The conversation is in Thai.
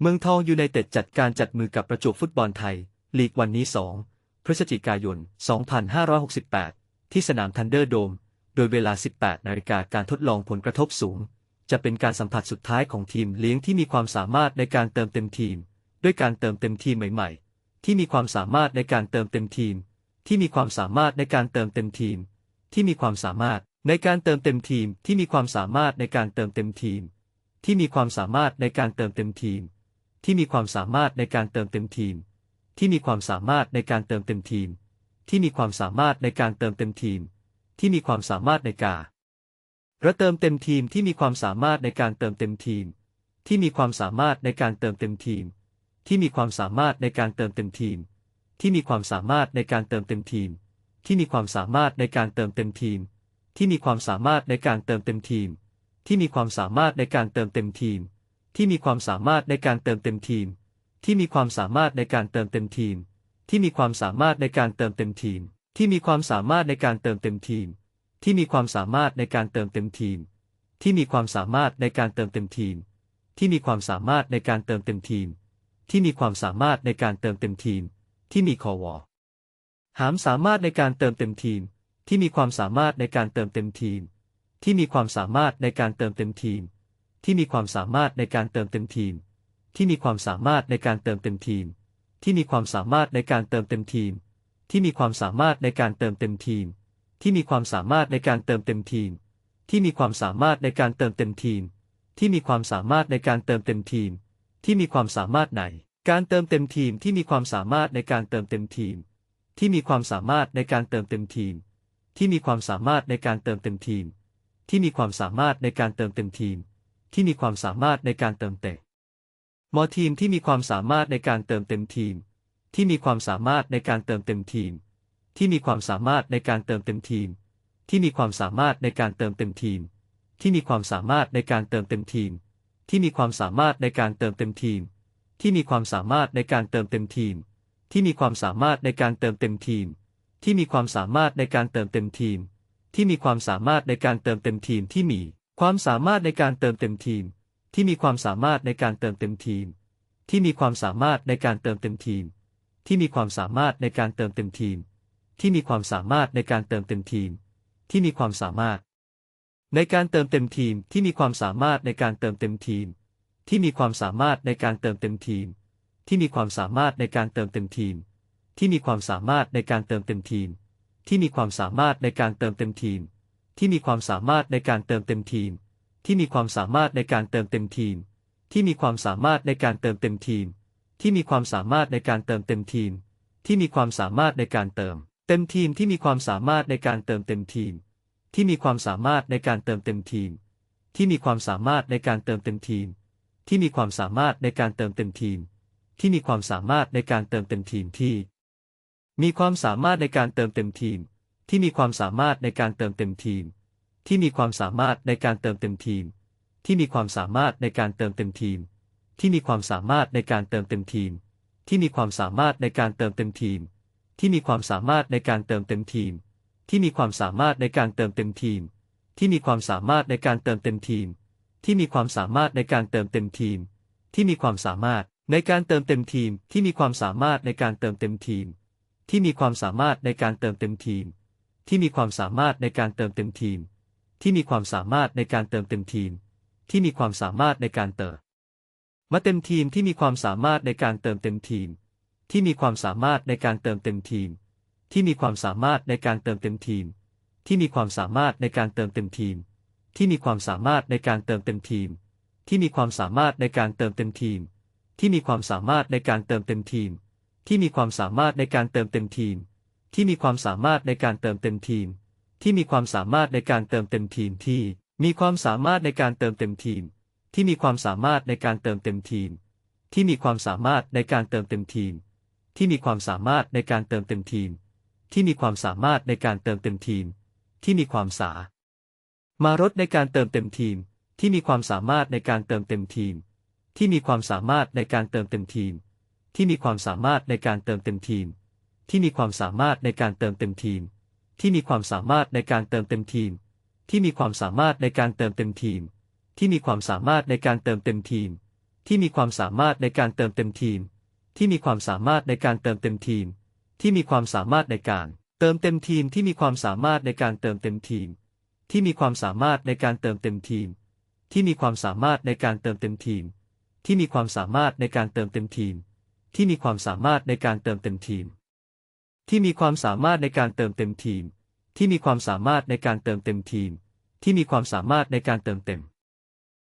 เมืองทองยูไนเต็ดจัดการจัดมือกับประจวบฟุตบอลไทย ลีกวันนี้ 2 พฤศจิกายน 2568 ที่สนามทันเดอร์โดม โดยเวลา 18 นาฬิกาการทดลองผลกระทบสูง จะเป็นการสัมผัสสุดท้ายของทีมเลี้ยงที่มีความสามารถในการเติมเต็มทีม ด้วยการเติมเต็มทีมใหม่ๆ ที่มีความสามารถในการเติมเต็มทีม ที่มีความสามารถในการเติมเต็มทีม ที่มีความสามารถในการเติมเต็มทีม ที่มีความสามารถในการเติมเต็มทีม ที่มีความสามารถในการเติมเต็มทีม ที่มีความสามารถในการเติมเต็มทีม ที่มีความสามารถในการเติมเต็มทีม ที่มีความสามารถในการเติมเต็มทีม ที่มีความสามารถในการระเติมเต็มทีมที่มีความสามารถในการเติมเต็มทีม ที่มีความสามารถในการเติมเต็มทีม ที่มีความสามารถในการเติมเต็มทีม ที่มีความสามารถในการเติมเต็มทีม ที่มีความสามารถในการเติมเต็มทีม ที่มีความสามารถในการเติมเต็มทีม ที่มีความสามารถในการเติมเต็มทีม ที่มีความสามารถในการเติมเต็มทีม ที่มีความสามารถในการเติมเต็มทีม ที่มีความสามารถในการเติมเต็มทีม ที่มีความสามารถในการเติมเต็มทีม ที่มีความสามารถในการเติมเต็มทีม ที่มีความสามารถในการเติมเต็มทีม ที่มีความสามารถในการเติมเต็มทีม ที่มีความสามารถในการเติมเต็มทีม ที่มีคอวอหามสามารถในการเติมเต็มทีม ที่มีความสามารถในการเติมเต็มทีม ที่มีความสามารถในการเติมเต็มทีม ที่มีความสามารถในการเติมเต็มทีม ที่มีความสามารถในการเติมเต็มทีม ที่มีความสามารถในการเติมเต็มทีม ที่มีความสามารถในการเติมเต็มทีม ที่มีความสามารถในการเติมเต็มทีม ที่มีความสามารถในการเติมเต็มทีม ที่มีความสามารถในการเติมเต็มทีม ที่มีความสามารถไหน การเติมเต็มทีมที่มีความสามารถในการเติมเต็มทีม ที่มีความสามารถในการเติมเต็มทีม ที่มีความสามารถในการเติมเต็มทีม ที่มีความสามารถในการเติมเต็มทีม ที่มีความสามารถในการเติมเต็มมอทีมที่มีความสามารถในการเติมเต็มทีม ที่มีความสามารถในการเติมเต็มทีม ที่มีความสามารถในการเติมเต็มทีม ที่มีความสามารถในการเติมเต็มทีม ที่มีความสามารถในการเติมเต็มทีม ที่มีความสามารถในการเติมเต็มทีม ที่มีความสามารถในการเติมเต็มทีม ที่มีความสามารถในการเติมเต็มทีม ที่มีความสามารถในการเติมเต็มทีม ที่มีความสามารถในการเติมเต็มทีมที่มี ความสามารถในการเติมเต็มทีม ที่มีความสามารถในการเติมเต็มทีม ที่มีความสามารถในการเติมเต็มทีม ที่มีความสามารถในการเติมเต็มทีม ที่มีความสามารถในการเติมเต็มทีม ที่มีความสามารถ ในการเติมเต็มทีม ที่มีความสามารถในการเติมเต็มทีม ที่มีความสามารถในการเติมเต็มทีม ที่มีความสามารถในการเติมเต็มทีม ที่มีความสามารถในการเติมเต็มทีม ที่มีความสามารถในการเติมเต็มทีม ที่มีความสามารถในการเติมเต็มทีม ที่มีความสามารถในการเติมเต็มทีม ที่มีความสามารถในการเติมเต็มทีม ที่มีความสามารถในการเติมเต็มทีม ที่มีความสามารถในการเติม เต็มทีมที่มีความสามารถในการเติมเต็มทีม ที่มีความสามารถในการเติมเต็มทีม ที่มีความสามารถในการเติมเต็มทีม ที่มีความสามารถในการเติมเต็มทีม ที่มีความสามารถในการเติมเต็มทีมที่ มีความสามารถในการเติมเต็มทีม ที่มีความสามารถในการเติมเต็มทีม ที่มีความสามารถในการเติมเต็มทีม ที่มีความสามารถในการเติมเต็มทีม ที่มีความสามารถในการเติมเต็มทีม ที่มีความสามารถในการเติมเต็มทีม ที่มีความสามารถในการเติมเต็มทีม ที่มีความสามารถในการเติมเต็มทีม ที่มีความสามารถในการเติมเต็มทีม ที่มีความสามารถในการเติมเต็มทีม ที่มีความสามารถในการเติมเต็มทีม ที่มีความสามารถในการเติมเต็มทีม ที่มีความสามารถในการเติมเต็มทีม ที่มีความสามารถในการเติมเต็มทีม ที่มีความสามารถในการเติมเต็มทีม ที่มีความสามารถในการเติมมาเต็มทีมที่มีความสามารถในการเติมเต็มทีม ที่มีความสามารถในการเติมเต็มทีม ที่มีความสามารถในการเติมเต็มทีม ที่มีความสามารถในการเติมเต็มทีม ที่มีความสามารถในการเติมเต็มทีม ที่มีความสามารถในการเติมเต็มทีม ที่มีความสามารถในการเติมเต็มทีม ที่มีความสามารถในการเติมเต็มทีม ที่มีความสามารถในการเติมเต็มทีม ที่มีความสามารถในการเติมเต็มทีมที่ มีความสามารถในการเติมเต็มทีม ที่มีความสามารถในการเติมเต็มทีม ที่มีความสามารถในการเติมเต็มทีม ที่มีความสามารถในการเติมเต็มทีม ที่มีความสามารถในการเติมเต็มทีม ที่มีความสามารถในการเติมเต็มทีม ที่มีความสามารถในการเติมเต็มทีม ที่มีความสามารถในการเติมเต็มทีม ที่มีความสามารถในการเติมเต็มทีม ที่มีความสามารถในการเติมเต็มทีม ที่มีความสามารถในการเติมเต็มทีม ที่มีความสามารถในการเติมเต็มทีม ที่มีความสามารถในการเติมเต็มทีม ที่มีความสามารถในการเติมเต็มทีม ที่มีความสามารถในการเติมเต็มทีม ที่มีความสามารถในการเติมเต็มทีม ที่มีความสามารถในการเติมเต็มทีม ที่มีความสามารถในการเติมเต็มทีม ที่มีความสามารถในการเติมเต็มทีม ที่มีความสามารถในการเติมเต็มทีม ที่มีความสามารถในการเติมเต็มทีม ที่มีความสามารถในการเติมเต็มทีม ที่มีความสามารถในการเติมเต็มทีม ที่มีความสามารถในการเติมเต็ม